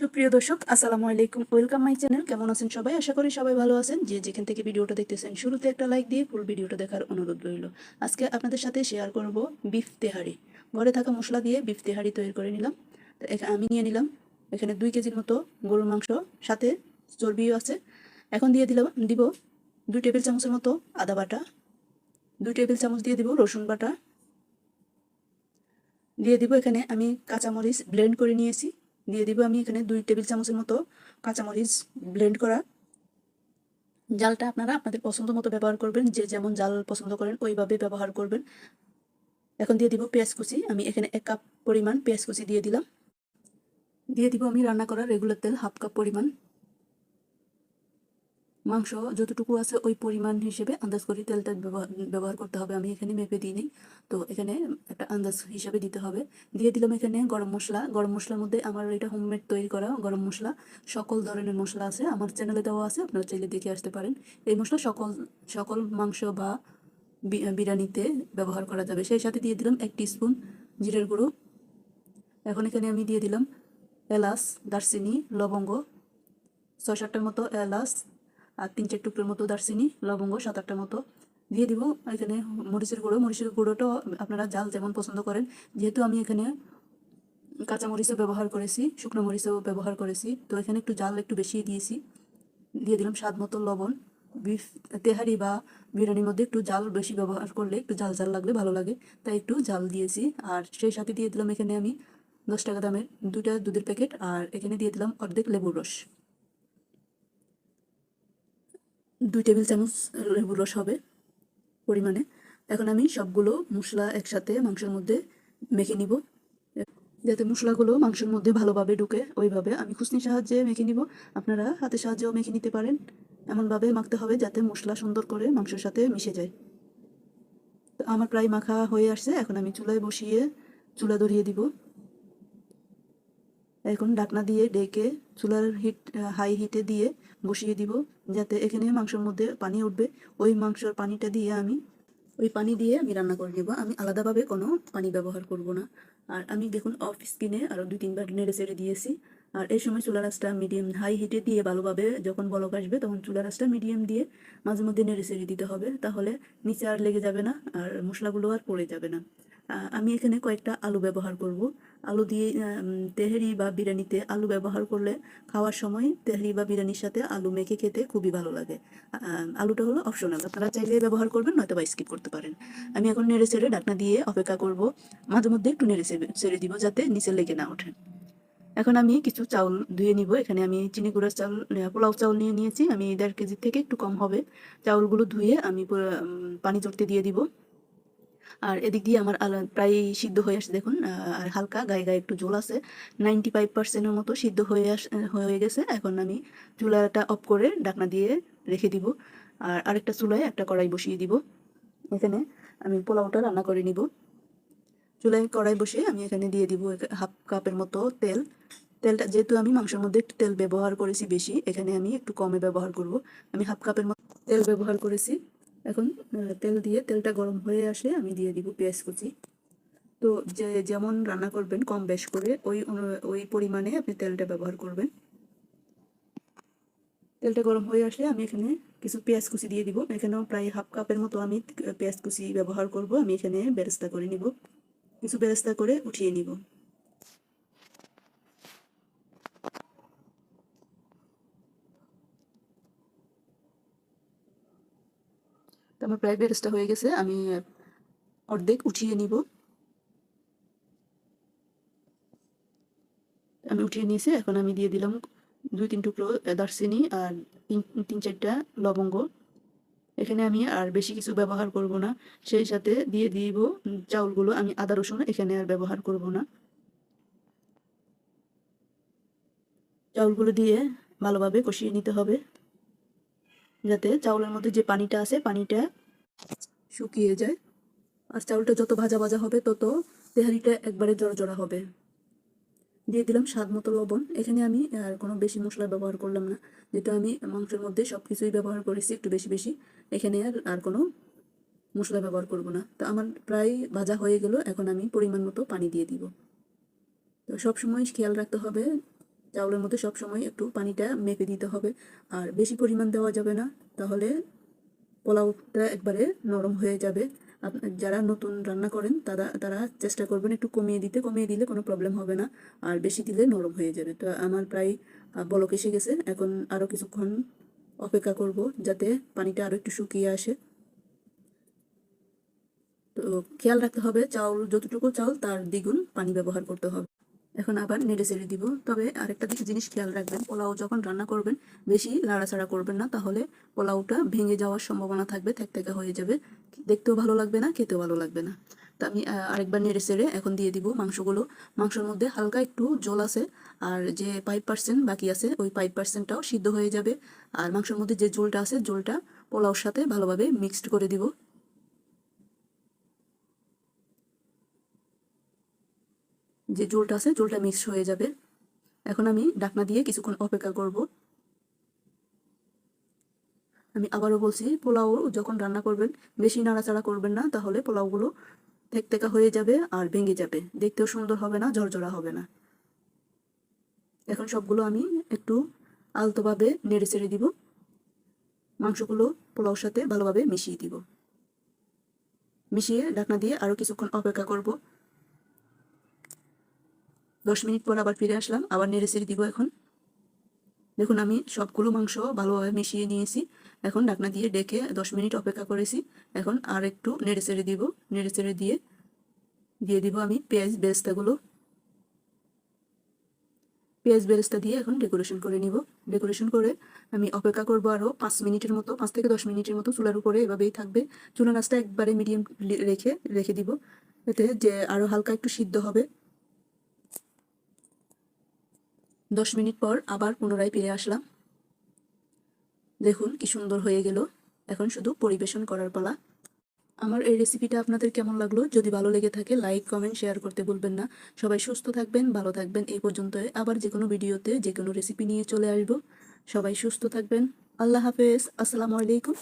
সুপ্রিয় দর্শক, আসসালামু আলাইকুম। ওয়েলকাম মাই চ্যানেল কেমন আছেন সবাই? আশা করি সবাই ভালো আছেন। যে যেখান থেকে ভিডিওটা দেখতেছেন, শুরুতে একটা লাইক দিয়ে ফুল ভিডিওটা দেখার অনুরোধ রইল। আজকে আপনাদের সাথে শেয়ার করব বিফ তেহারি। ঘরে থাকা মশলা দিয়ে বিফ তেহারি তৈরি করে নিলাম। আমি নিয়ে নিলাম এখানে দুই কেজির মতো গরুর মাংস, সাথে চর্বিও আছে। এখন দিয়ে দিলাম, দিব দুই টেবিল চামচের মতো আদা বাটা, দুই টেবিল চামচ দিয়ে দিব রসুন বাটা। দিয়ে দিব এখানে আমি কাঁচামরিচ ব্লেন্ড করে নিয়েছি। দিয়ে দিব আমি এখানে দুই টেবিল চামচের মতো কাঁচামরিচ ব্লেন্ড করা। জালটা আপনারা আপনাদের পছন্দ মতো ব্যবহার করবেন, যে যেমন জাল পছন্দ করেন ওইভাবে ব্যবহার করবেন। এখন দিয়ে দিব পেঁয়াজ কুচি, আমি এখানে এক কাপ পরিমাণ পেঁয়াজ কুচি দিয়ে দিলাম। দিয়ে দিব আমি রান্না করা রেগুলার তেল হাফ কাপ পরিমাণ। মাংস যতটুকু আছে ওই পরিমাণ হিসেবে আন্দাজ করে তেলটা ব্যবহার করতে হবে। আমি এখানে মেপে দিই নি তো এখানে একটা আন্দাজ হিসাবে দিতে হবে। দিয়ে দিলাম এখানে গরম মশলা। গরম মশলার মধ্যে আমার এটা হোমমেড তৈরি করা গরম মশলা। সকল ধরনের মশলা আছে। আমার চ্যানেলে দেওয়া আছে। আপনারা চাইলে দেখে আসতে পারেন। এই মশলা সকল সকল মাংস বা বিরিয়ানিতে ব্যবহার করা যাবে। সেই সাথে দিয়ে দিলাম এক স্পুন জিরের গুঁড়ো। এখন এখানে আমি দিয়ে দিলাম এলাচ, দারচিনি, লবঙ্গ। ছয় সাতটার মতো এলাচ তিন চার টুকরোর মতো দারচিনি, লবঙ্গ, সাত আটটার মতো দিয়ে দিব। এখানে মরিচের গুঁড়ো, মরিচের গুঁড়োটাও আপনারা জাল যেমন পছন্দ করেন, যেহেতু আমি এখানে কাঁচা মরিচও ব্যবহার করেছি, শুকনো মরিচও ব্যবহার করেছি, তো এখানে একটু জাল একটু বেশি দিয়েছি। দিয়ে দিলাম স্বাদ মতো লবণ। বিফ, তেহারি বা বিরিয়ানির মধ্যে একটু জাল বেশি ব্যবহার করলে একটু জাল জাল লাগলে ভালো লাগে, তাই একটু জাল দিয়েছি। আর সেই সাথে দিয়ে দিলাম এখানে আমি দশ টাকা দামের দুটা দুধের প্যাকেট, আর এখানে দিয়ে দিলাম অর্ধেক লেবুর রস। দুই টেবিল চামচ রস হবে পরিমাণে। এখন আমি সবগুলো মশলা একসাথে মাংসের মধ্যে মেখে নিব। যাতে মশলাগুলো মাংসের মধ্যে ভালোভাবে ঢুকে, ওইভাবে আমি খুসনির সাহায্যে মেখে নিব। আপনারা হাতের সাহায্যেও মেখে নিতে পারেন। এমনভাবে মাখতে হবে যাতে মশলা সুন্দর করে মাংসের সাথে মিশে যায়। তো আমার প্রায় মাখা হয়ে আসছে। এখন আমি চুলায় বসিয়ে চুলা ধরিয়ে দিব। এখন ঢাকনা দিয়ে ডেকে চুলার হিট হাই হিটে দিয়ে বসিয়ে দিব, যাতে এখানে মাংসের মধ্যে পানি উঠবে। ওই মাংসের পানিটা দিয়ে আমি, ওই পানি দিয়ে আমি রান্না করে নেব। আমি আলাদাভাবে কোনো পানি ব্যবহার করব না। আর আমি দেখুন অফ স্কিনে আরও দুই তিনবার নেড়ে চেড়ে দিয়েছি। আর এই সময় চুলা রাসটা মিডিয়াম হাই হিটে দিয়ে ভালোভাবে যখন বলক আসবে, তখন চুলা রাসটা মিডিয়াম দিয়ে মাঝে মধ্যে নেড়ে চেড়ে দিতে হবে। তাহলে নিচে আর লেগে যাবে না, আর মশলাগুলো আর পড়ে যাবে না। আমি এখানে কয়েকটা আলু ব্যবহার করব। আলু দিয়ে তেহারি বা বিরিয়ানিতে আলু ব্যবহার করলে খাওয়ার সময় তেহারি বা বিরিয়ানির সাথে আলু মেখে খেতে খুবই ভালো লাগে। আলুটা হলো অপশনাল। আপনারা চাইলে ব্যবহার করবেন নয়তো বা স্কিপ করতে পারেন। আমি এখন নেড়ে চেড়ে ঢাকনা দিয়ে অপেক্ষা করব। মাঝে মধ্যে একটু নেড়ে ছেড়ে দিব যাতে নিচে লেগে না ওঠে। এখন আমি কিছু চাউল ধুয়ে নিব। এখানে আমি চিনি গুঁড়ার চাউল পোলাও চাউল নিয়ে নিয়েছি। আমি দেড় কেজি থেকে একটু কম হবে। চাউলগুলো ধুয়ে আমি পানি জড়তে দিয়ে দিব। আর এদিক দিয়ে আমার প্রায় সিদ্ধ হয়ে আসছে দেখুন আর হালকা গায়ে গায়ে একটু ঝোল আছে। নাইনটি ফাইভ পার্সেন্টের মতো সিদ্ধ হয়ে আস, হয়ে গেছে। এখন আমি চুলাটা অফ করে ঢাকনা দিয়ে রেখে দিব। আর আরেকটা চুলায় একটা কড়াই বসিয়ে দিব। এখানে আমি পোলাওটা রান্না করে নিব। চুলায় কড়াই বসে আমি এখানে দিয়ে দিব হাফ কাপের মতো তেল। তেলটা যেহেতু আমি মাংসের মধ্যে একটু তেল ব্যবহার করেছি বেশি, এখানে আমি একটু কমে ব্যবহার করব। আমি হাফ কাপের মতো তেল ব্যবহার করেছি। এখন তেল দিয়ে তেলটা গরম হয়ে আসলে আমি দিয়ে দিব পেঁয়াজ কুচি। তো যে, যেমন রান্না করবেন, কম বেশ করে ওই ওই পরিমাণে আপনি তেলটা ব্যবহার করবেন। তেলটা গরম হয়ে আসলে আমি এখানে কিছু পেঁয়াজ কুচি দিয়ে দিব। এখানেও প্রায় হাফ কাপের মতো আমি পেঁয়াজ কুচি ব্যবহার করব। আমি এখানে বেরেস্তা করে নিব। কিছু বেরেস্তা করে উঠিয়ে নিব। আমার প্রায় বেরেস্তা হয়ে গেছে, আমি অর্ধেক উঠিয়ে নিব। আমি উঠিয়ে নিয়েছি, এখন আমি দিয়ে দিলাম দুই তিন টুকরো দারচিনি আর তিন তিন চারটা লবঙ্গ। এখানে আমি আর বেশি কিছু ব্যবহার করব না, সেই সাথে দিয়ে দিব চাউলগুলো, আমি আদা রসুন এখানে আর ব্যবহার করব না। চাউলগুলো দিয়ে ভালোভাবে কষিয়ে নিতে হবে, যাতে চাউলের মধ্যে যে পানিটা আছে, পানিটা শুকিয়ে যায়। আর চাউলটা যত ভাজা ভাজা হবে, তত তেহারিটা একবারে জড়া জড়া হবে। দিয়ে দিলাম স্বাদ মতো লবণ। এখানে আমি আর কোনো বেশি মশলা ব্যবহার করলাম না। যেহেতু আমি মাংসের মধ্যে সব কিছুই ব্যবহার করেছি একটু বেশি বেশি, এখানে আর আর কোনো মশলা ব্যবহার করব না। তো আমার প্রায় ভাজা হয়ে গেল, এখন আমি পরিমাণ মতো পানি দিয়ে দিব। তো সব সময় খেয়াল রাখতে হবে, চাউলের মধ্যে সবসময় একটু পানিটা মেপে দিতে হবে। আর বেশি পরিমাণ দেওয়া যাবে না, তাহলে পোলাওটা একবারে নরম হয়ে যাবে। যারা নতুন রান্না করেন, তারা তারা চেষ্টা করবেন একটু কমিয়ে দিতে। কমিয়ে দিলে কোনো প্রবলেম হবে না। আর বেশি দিলে নরম হয়ে যাবে। তো আমার প্রায় বলক এসে গেছে। এখন আরও কিছুক্ষণ অপেক্ষা করব যাতে পানিটা আরও একটু শুকিয়ে আসে। তো খেয়াল রাখতে হবে, চাউল, যতটুকু চাউল, তার দ্বিগুণ পানি ব্যবহার করতে হবে। এখন আবার নেড়ে চেড়ে দিব। তবে আরেকটা জিনিস খেয়াল রাখবেন, পোলাও যখন রান্না করবেন, বেশি লাড়াচাড়া করবেন না, তাহলে পোলাওটা ভেঙে যাওয়ার সম্ভাবনা থাকবে থেকে হয়ে যাবে। দেখতেও ভালো লাগবে না, খেতেও ভালো লাগবে না। তা আমি আরেকবার নেড়ে চেড়ে এখন দিয়ে দিব মাংসগুলো। মাংসের মধ্যে হালকা একটু জল আছে, আর যে ফাইভ পার্সেন্ট বাকি আছে, ওই ফাইভ পার্সেন্টটাও সিদ্ধ হয়ে যাবে। আর মাংসের মধ্যে যে জলটা আছে জলটা পোলাওর সাথে ভালোভাবে মিক্সড করে দিব। যে জলটা আছে, জলটা মিক্স হয়ে যাবে। এখন আমি ঢাকনা দিয়ে কিছুক্ষণ অপেক্ষা করব। আমি আবারও বলছি, পোলাও যখন রান্না করবেন, বেশি নাড়াচাড়া করবেন না, তাহলে পোলাওগুলো থেকতেকা হয়ে যাবে আর ভেঙে যাবে। দেখতেও সুন্দর হবে না, ঝরঝরা হবে না। এখন সবগুলো আমি একটু আলতোভাবে নেড়ে চেড়ে দিব। মাংসগুলো পোলাওর সাথে ভালোভাবে মিশিয়ে দিব। মিশিয়ে ঢাকনা দিয়ে আরও কিছুক্ষণ অপেক্ষা করব। দশ মিনিট পর আবার ফিরে আসলাম, আবার নেড়ে চেড়ে দিব এখন। দেখুন, আমি সবগুলো মাংস ভালোভাবে মিশিয়ে নিয়েছি। এখন ঢাকনা দিয়ে ডেকে দশ মিনিট অপেক্ষা করেছি। এখন আর একটু নেড়ে চেড়ে দিব, নেড়ে চেড়ে দিয়ে দিয়ে দিব আমি পেঁয়াজ বেরেস্তাগুলো। পেঁয়াজ বেরেস্তা দিয়ে এখন ডেকোরেশন করে নিব। ডেকোরেশন করে আমি অপেক্ষা করব আরও পাঁচ মিনিটের মতো, পাঁচ থেকে দশ মিনিটের মতো চুলার উপরে এভাবেই থাকবে। চুলা রাস্তা একবারে মিডিয়াম রেখে রেখে দিব। এতে যে আরও হালকা একটু সিদ্ধ হবে দশ মিনিট পর আবার পুনরায় ফিরে আসলাম। দেখুন, কি সুন্দর হয়ে গেল। এখন শুধু পরিবেশন করার পালা। আমার এই রেসিপিটা আপনাদের কেমন লাগল? যদি ভালো লেগে থাকে লাইক কমেন্ট শেয়ার করতে ভুলবেন না। সবাই সুস্থ থাকবেন, ভালো থাকবেন। এই পর্যন্ত আবার যে কোনো ভিডিওতে, যে কোনো রেসিপি নিয়ে চলে আসব। সবাই সুস্থ থাকবেন। আল্লাহ হাফেজ। আসসালামু আলাইকুম।